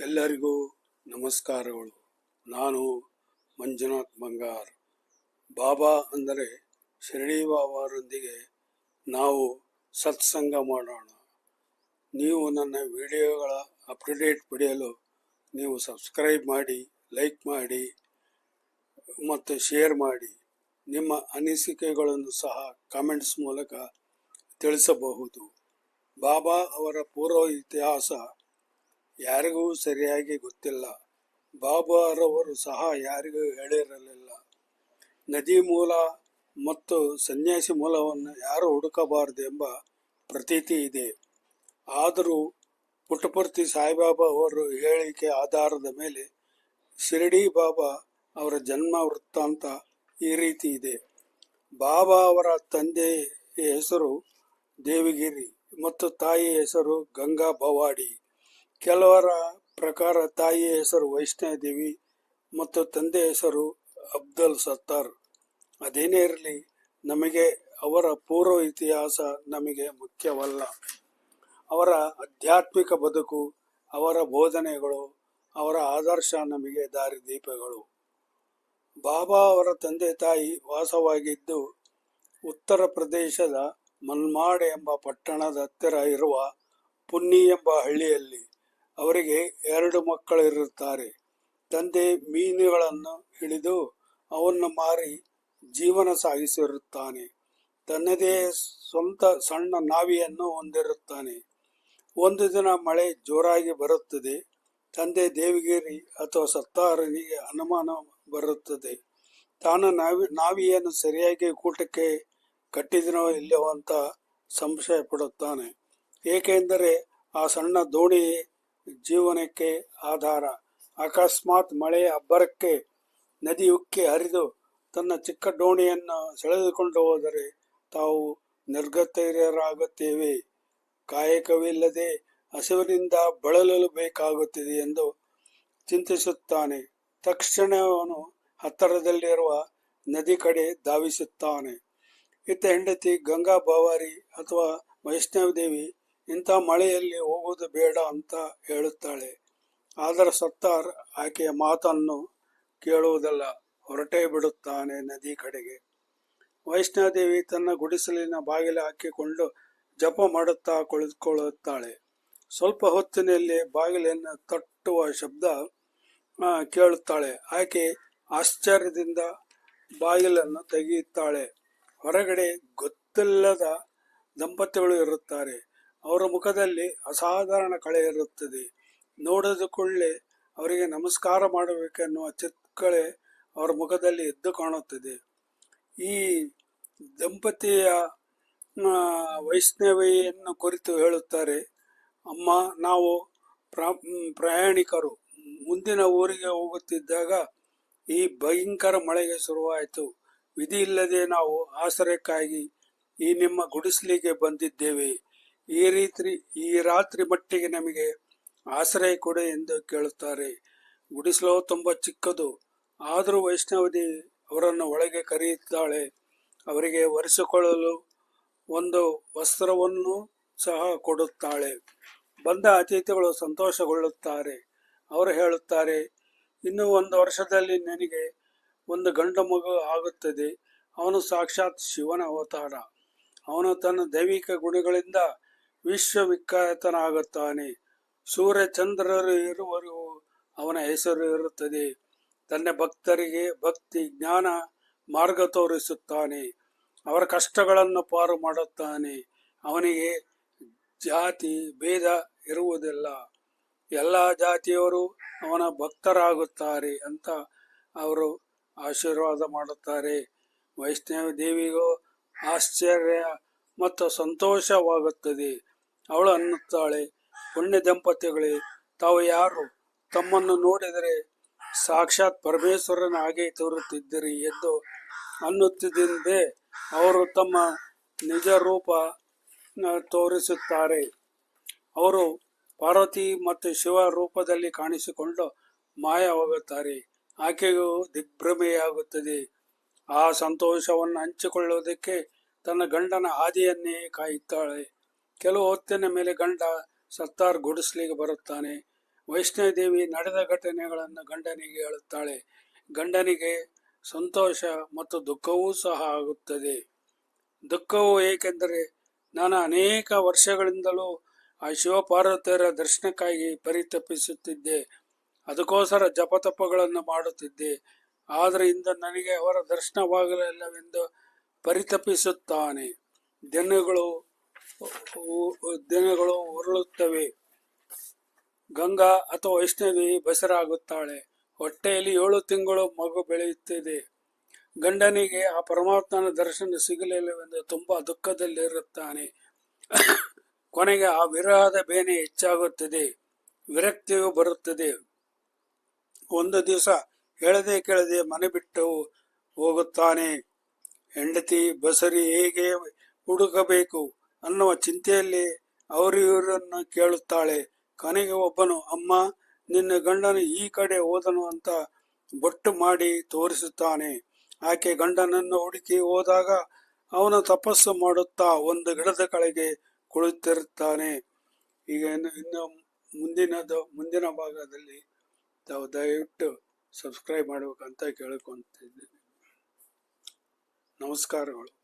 ಎಲ್ಲರಿಗೂ ನಮಸ್ಕಾರಗಳು. ನಾನು ಮಂಜುನಾಥ್ ಬಂಗಾರ್. ಬಾಬಾ ಅಂದರೆ ಶಿರಡಿ ಬಾಬಾರೊಂದಿಗೆ ನಾವು ಸತ್ಸಂಗ ಮಾಡೋಣ. ನೀವು ನನ್ನ ವಿಡಿಯೋಗಳ ಅಪ್ಡೇಟ್ ಪಡೆಯಲು ನೀವು ಸಬ್ಸ್ಕ್ರೈಬ್ ಮಾಡಿ, ಲೈಕ್ ಮಾಡಿ ಮತ್ತು ಶೇರ್ ಮಾಡಿ. ನಿಮ್ಮ ಅನಿಸಿಕೆಗಳನ್ನು ಸಹ ಕಾಮೆಂಟ್ಸ್ ಮೂಲಕ ತಿಳಿಸಬಹುದು. ಬಾಬಾ ಅವರ ಪೂರ್ವ ಇತಿಹಾಸ ಯಾರಿಗೂ ಸರಿಯಾಗಿ ಗೊತ್ತಿಲ್ಲ. ಬಾಬಾರವರು ಸಹ ಯಾರಿಗೂ ಹೇಳಿರಲಿಲ್ಲ. ನದಿ ಮೂಲ ಮತ್ತು ಸನ್ಯಾಸಿ ಮೂಲವನ್ನು ಯಾರು ಹುಡುಕಬಾರದು ಎಂಬ ಪ್ರತೀತಿ ಇದೆ. ಆದರೂ ಪುಟಪರ್ತಿ ಸಾಯಿಬಾಬಾ ಅವರು ಹೇಳಿಕೆ ಆಧಾರದ ಮೇಲೆ ಶಿರಡಿ ಬಾಬಾ ಅವರ ಜನ್ಮ ವೃತ್ತಾಂತ ಈ ರೀತಿ ಇದೆ. ಬಾಬಾ ಅವರ ತಂದೆಯ ಹೆಸರು ದೇವಿಗಿರಿ ಮತ್ತು ತಾಯಿ ಹೆಸರು ಗಂಗಾ ಭವಾಡಿ. ಕೆಲವರ ಪ್ರಕಾರ ತಾಯಿಯ ಹೆಸರು ವೈಷ್ಣೋದೇವಿ ಮತ್ತು ತಂದೆ ಹೆಸರು ಅಬ್ದುಲ್ ಸತ್ತಾರ್. ಅದೇನೇ ಇರಲಿ, ನಮಗೆ ಅವರ ಪೂರ್ವ ಇತಿಹಾಸ ನಮಗೆ ಮುಖ್ಯವಲ್ಲ. ಅವರ ಆಧ್ಯಾತ್ಮಿಕ ಬದುಕು, ಅವರ ಬೋಧನೆಗಳು, ಅವರ ಆದರ್ಶ ನಮಗೆ ದಾರಿದೀಪಗಳು. ಬಾಬಾ ಅವರ ತಂದೆ ತಾಯಿ ವಾಸವಾಗಿದ್ದು, ಉತ್ತರ ಪ್ರದೇಶದ ಮಲ್ಮಾಡ್ ಎಂಬ ಪಟ್ಟಣದ ಹತ್ತಿರ ಇರುವ ಪುನ್ನಿ ಎಂಬ ಹಳ್ಳಿಯಲ್ಲಿ ಅವರಿಗೆ ಎರಡು ಮಕ್ಕಳಿರುತ್ತಾರೆ. ತಂದೆ ಮೀನುಗಳನ್ನು ಹಿಡಿದು ಅವನ್ನು ಮಾರಿ ಜೀವನ ಸಾಗಿಸಿರುತ್ತಾನೆ. ತನ್ನದೇ ಸ್ವಂತ ಸಣ್ಣ ನಾವಿಯನ್ನು ಹೊಂದಿರುತ್ತಾನೆ. ಒಂದು ದಿನ ಮಳೆ ಜೋರಾಗಿ ಬರುತ್ತದೆ. ತಂದೆ ದೇವಗಿರಿ ಅಥವಾ ಸತ್ತಾರನಿಗೆ ಅನುಮಾನ ಬರುತ್ತದೆ. ತಾನು ನಾವಿ, ನಾವಿಯನ್ನು ಸರಿಯಾಗಿ ಕೂಟಕ್ಕೆ ಕಟ್ಟಿದನೋ ಇಲ್ಲವೋ ಅಂತ ಸಂಶಯ ಪಡುತ್ತಾನೆ ಏಕೆಂದರೆ ಆ ಸಣ್ಣ ದೋಣಿ ಜೀವನಕ್ಕೆ ಆಧಾರ. ಅಕಸ್ಮಾತ್ ಮಳೆ ಅಬ್ಬರಕ್ಕೆ, ನದಿ ಉಕ್ಕಿ ಹರಿದು ತನ್ನ ಚಿಕ್ಕ ದೋಣಿಯನ್ನು ಸೆಳೆದುಕೊಂಡು ಹೋದರೆ ತಾವು ನಿರ್ಗತರಾಗುತ್ತೇವೆ. ಕಾಯಕವಿಲ್ಲದೆ ಹಸಿವಿನಿಂದ ಬಳಲಲು ಬೇಕಾಗುತ್ತಿದೆ ಎಂದು ಚಿಂತಿಸುತ್ತಾನೆ. ತಕ್ಷಣ ಅವನು ಹತ್ತಿರದಲ್ಲಿರುವ ನದಿ ಕಡೆ ಧಾವಿಸುತ್ತಾನೆ. ಇತ್ತ ಹೆಂಡತಿ ಗಂಗಾ ಬಾವಾರಿ ಅಥವಾ ವೈಷ್ಣವದೇವಿ ಇಂಥ ಮಳೆಯಲ್ಲಿ ಹೋಗುವುದು ಬೇಡ ಅಂತ ಹೇಳುತ್ತಾಳೆ. ಆದರೆ ಸತ್ತಾರ್ ಆಕೆಯ ಮಾತನ್ನು ಕೇಳುವುದಲ್ಲ, ಹೊರಟೇ ಬಿಡುತ್ತಾನೆ ನದಿ ಕಡೆಗೆ. ವೈಷ್ಣೋದೇವಿ ತನ್ನ ಗುಡಿಸಲಿನ ಬಾಗಿಲು ಹಾಕಿಕೊಂಡು ಜಪ ಮಾಡುತ್ತಾ ಕುಳಿತುಕೊಳ್ಳುತ್ತಾಳೆ. ಸ್ವಲ್ಪ ಹೊತ್ತಿನಲ್ಲಿ ಬಾಗಿಲನ್ನು ತಟ್ಟುವ ಶಬ್ದ ಕೇಳುತ್ತಾಳೆ. ಆಕೆ ಆಶ್ಚರ್ಯದಿಂದ ಬಾಗಿಲನ್ನು ತೆಗೆಯುತ್ತಾಳೆ. ಹೊರಗಡೆ ಗೊತ್ತಿಲ್ಲದ ದಂಪತಿಗಳು ಇರುತ್ತಾರೆ. ಅವರ ಮುಖದಲ್ಲಿ ಅಸಾಧಾರಣ ಕಳೆ ಇರುತ್ತದೆ. ನೋಡಿದ ಕೂಡಲೇ ಅವರಿಗೆ ನಮಸ್ಕಾರ ಮಾಡಬೇಕೆನ್ನುವ ಚಿತ್ಕಳೆ ಅವರ ಮುಖದಲ್ಲಿ ಎದ್ದು ಕಾಣುತ್ತದೆ. ಈ ದಂಪತಿಯ ವೈಷ್ಣವಿಯನ್ನು ಕುರಿತು ಹೇಳುತ್ತಾರೆ, ಅಮ್ಮ, ನಾವು ಪ್ರ ಪ್ರಯಾಣಿಕರು. ಮುಂದಿನ ಊರಿಗೆ ಹೋಗುತ್ತಿದ್ದಾಗ ಈ ಭಯಂಕರ ಮಳೆಗೆ ಶುರುವಾಯಿತು. ವಿಧಿ ಇಲ್ಲದೆ ನಾವು ಆಶ್ರಯಕ್ಕಾಗಿ ಈ ನಿಮ್ಮ ಗುಡಿಸಲಿಗೆ ಬಂದಿದ್ದೇವೆ. ಈ ರೀತಿ ಈ ರಾತ್ರಿ ಮಟ್ಟಿಗೆ ನಮಗೆ ಆಶ್ರಯ ಕೊಡಿ ಎಂದು ಕೇಳುತ್ತಾರೆ. ಗುಡಿಸಲು ತುಂಬ ಚಿಕ್ಕದು. ಆದರೂ ವೈಷ್ಣವದಿ ಅವರನ್ನು ಒಳಗೆ ಕರೆಯುತ್ತಾಳೆ. ಅವರಿಗೆ ಒರೆಸಿಕೊಳ್ಳಲು ಒಂದು ವಸ್ತ್ರವನ್ನು ಸಹ ಕೊಡುತ್ತಾಳೆ. ಬಂದ ಅತಿಥಿಗಳು ಸಂತೋಷಗೊಳ್ಳುತ್ತಾರೆ. ಅವರು ಹೇಳುತ್ತಾರೆ, ಇನ್ನು ಒಂದು ವರ್ಷದಲ್ಲಿ ನನಗೆ ಒಂದು ಗಂಡು ಮಗು ಆಗುತ್ತದೆ. ಅವನು ಸಾಕ್ಷಾತ್ ಶಿವನ ಅವತಾರ. ಅವನು ತನ್ನ ದೈವಿಕ ಗುಣಗಳಿಂದ ವಿಶ್ವವಿಖ್ಯಾತನಾಗುತ್ತಾನೆ. ಸೂರ್ಯಚಂದ್ರರು ಇರುವವರೆಗೂ ಅವನ ಹೆಸರು ಇರುತ್ತದೆ. ತನ್ನ ಭಕ್ತರಿಗೆ ಭಕ್ತಿ, ಜ್ಞಾನ ಮಾರ್ಗ ತೋರಿಸುತ್ತಾನೆ. ಅವರ ಕಷ್ಟಗಳನ್ನು ಪಾರು ಮಾಡುತ್ತಾನೆ. ಅವನಿಗೆ ಜಾತಿ, ಭೇದ ಇರುವುದಿಲ್ಲ. ಎಲ್ಲ ಜಾತಿಯವರು ಅವನ ಭಕ್ತರಾಗುತ್ತಾರೆ ಅಂತ ಅವರು ಆಶೀರ್ವಾದ ಮಾಡುತ್ತಾರೆ. ವೈಷ್ಣವ ದೇವಿಗೂ ಆಶ್ಚರ್ಯ ಮತ್ತು ಸಂತೋಷವಾಗುತ್ತದೆ. ಅವಳು ಅನ್ನುತ್ತಾಳೆ. ಪುಣ್ಯ ದಂಪತಿಗಳೇ, ತಾವು ಯಾರು? ತಮ್ಮನ್ನು ನೋಡಿದರೆ ಸಾಕ್ಷಾತ್ ಪರಮೇಶ್ವರನ ಹಾಗೆ ತೋರುತ್ತಿದ್ದೀರಿ ಎಂದು ಅನ್ನುತ್ತಿದ್ದಂತೆ ಅವರು ತಮ್ಮ ನಿಜ ರೂಪ ತೋರಿಸುತ್ತಾರೆ. ಅವರು ಪಾರ್ವತಿ ಮತ್ತು ಶಿವ ರೂಪದಲ್ಲಿ ಕಾಣಿಸಿಕೊಂಡು ಮಾಯವಾಗುತ್ತಾರೆ. ಆಕೆಗೂ ದಿಗ್ಭ್ರಮೆಯಾಗುತ್ತದೆ. ಆ ಸಂತೋಷವನ್ನು ಹಂಚಿಕೊಳ್ಳುವುದಕ್ಕೆ ತನ್ನ ಗಂಡನ ಹಾದಿಯನ್ನೇ ಕಾಯುತ್ತಾಳೆ. ಕೆಲವು ಹೊತ್ತಿನ ಮೇಲೆ ಗಂಡ ಸತ್ತಾರ್ ಗುಡಿಸ್ಲಿಗೆ ಬರುತ್ತಾನೆ. ವೈಷ್ಣೋದೇವಿ ನಡೆದ ಘಟನೆಗಳನ್ನು ಗಂಡನಿಗೆ ಹೇಳುತ್ತಾಳೆ. ಗಂಡನಿಗೆ ಸಂತೋಷ ಮತ್ತು ದುಃಖವೂ ಸಹ ಆಗುತ್ತದೆ. ದುಃಖವು ಏಕೆಂದರೆ ನಾನು ಅನೇಕ ವರ್ಷಗಳಿಂದಲೂ ಆ ಶಿವಪಾರ್ವತಿಯರ ದರ್ಶನಕ್ಕಾಗಿ ಪರಿತಪಿಸುತ್ತಿದ್ದೆ. ಅದಕ್ಕೋಸ್ಕರ ಜಪತಪಗಳನ್ನು ಮಾಡುತ್ತಿದ್ದೆ. ಆದರೆ ಇಂದ ನನಗೆ ಅವರ ದರ್ಶನವಾಗಲಿಲ್ಲವೆಂದು ಪರಿತಪಿಸುತ್ತಾನೆ. ದಿನಗಳು ದಿನಗಳು ಉರುಳುತ್ತವೆ. ಗಂಗಾ ಅಥವಾ ವೈಷ್ಣವಿ ಬಸರಾಗುತ್ತಾಳೆ. ಹೊಟ್ಟೆಯಲ್ಲಿ ಏಳು ತಿಂಗಳು ಮಗು ಬೆಳೆಯುತ್ತಿದೆ. ಗಂಡನಿಗೆ ಆ ಪರಮಾತ್ಮನ ದರ್ಶನ ಸಿಗಲಿಲ್ಲವೆಂದು ತುಂಬಾ ದುಃಖದಲ್ಲಿರುತ್ತಾನೆ. ಕೊನೆಗೆ ಆ ವಿರಹದ ಬೇನೆ ಹೆಚ್ಚಾಗುತ್ತದೆ. ವಿರಕ್ತಿಯು ಬರುತ್ತದೆ. ಒಂದು ದಿವಸ ಹೇಳದೆ ಕೇಳದೆ ಮನೆ ಬಿಟ್ಟು ಹೋಗುತ್ತಾನೆ. ಹೆಂಡತಿ, ಬಸರಿ ಹೇಗೆ ಹುಡುಕಬೇಕು? ಅನ್ನುವ ಚಿಂತೆಯಲ್ಲಿ ಅವರಿವರನ್ನು ಕೇಳುತ್ತಾಳೆ. ಕೊನೆಗೆ ಒಬ್ಬನು, ಅಮ್ಮ, ನಿನ್ನ ಗಂಡನು ಈ ಕಡೆ ಹೋದನು ಅಂತ ಬೊಟ್ಟು ಮಾಡಿ ತೋರಿಸುತ್ತಾನೆ. ಆಕೆ ಗಂಡನನ್ನು ಹುಡುಕಿ ಹೋದಾಗ ಅವನು ತಪಸ್ಸು ಮಾಡುತ್ತಾ ಒಂದು ಗಿಡದ ಕಳೆಗೆ ಕುಳಿತಿರುತ್ತಾನೆ. ಈಗ ಇನ್ನು ಇನ್ನು ಮುಂದಿನದು, ಮುಂದಿನ ಭಾಗದಲ್ಲಿ ತಾವು ದಯವಿಟ್ಟು ಸಬ್ಸ್ಕ್ರೈಬ್ ಮಾಡಬೇಕಂತ ಕೇಳ್ಕೊಂತಿದ್ದೀನಿ. ನಮಸ್ಕಾರಗಳು.